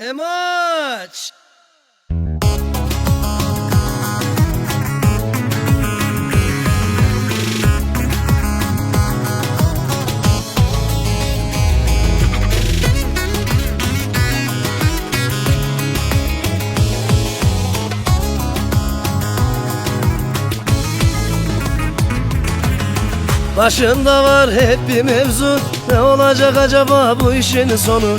Emoç! Başında var hep bir mevzu Ne olacak acaba bu işin sonu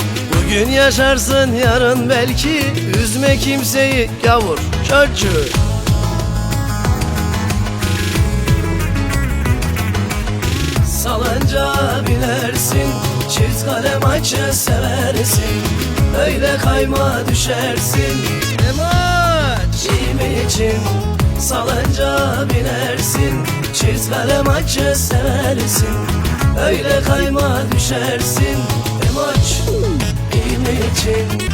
Bugün yaşarsın yarın belki. Üzme kimseyi yavur çocuğu Salıncağa binersin Çift kalem açı seversin. Öyle kayma düşersin. Emaç! İmi için Salıncağa binersin. Çift kalem açı seversin. Öyle kayma düşersin. Emaç İmi için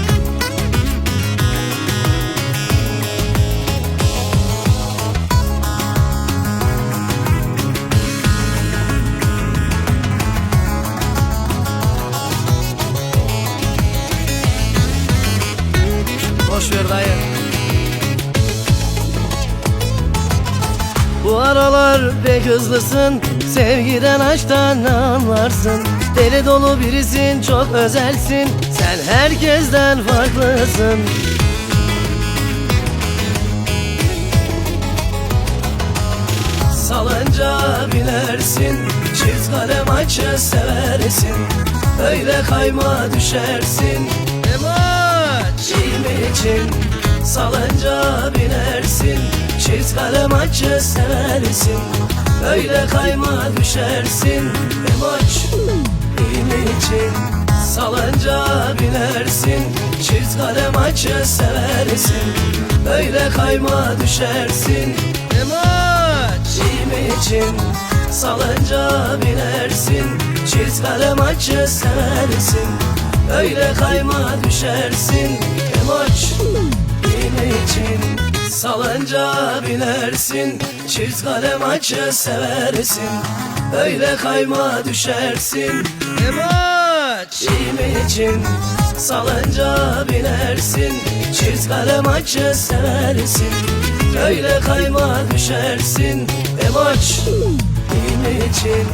Boş ver dayı. Bu aralar pek hızlısın Sevgiden aşktan anlarsın. Deli dolu birisin çok özelsin Sen herkesten farklısın. Salıncağa binersin Çift kalem açı seversin. Öyle kayma düşersin. Emaç İlmi için? Salıncağa binersin Çift kalem açı seversin Öyle kayma düşersin. Emaç İlmi için Salıncağa binersin. Çift kalem açı seversin Öyle kayma düşersin. Emaç İlmi için Salıncağa binersin. Çift kalem açı seversin Öyle kayma düşersin. Emoç İlmi için Salıncağa binersin Çift kalem açı seversin. Öyle kayma düşersin. Emoç İlmi için Salıncağa binersin Çift kalem açı seversin. Öyle kayma düşersin. Emoç İlmi için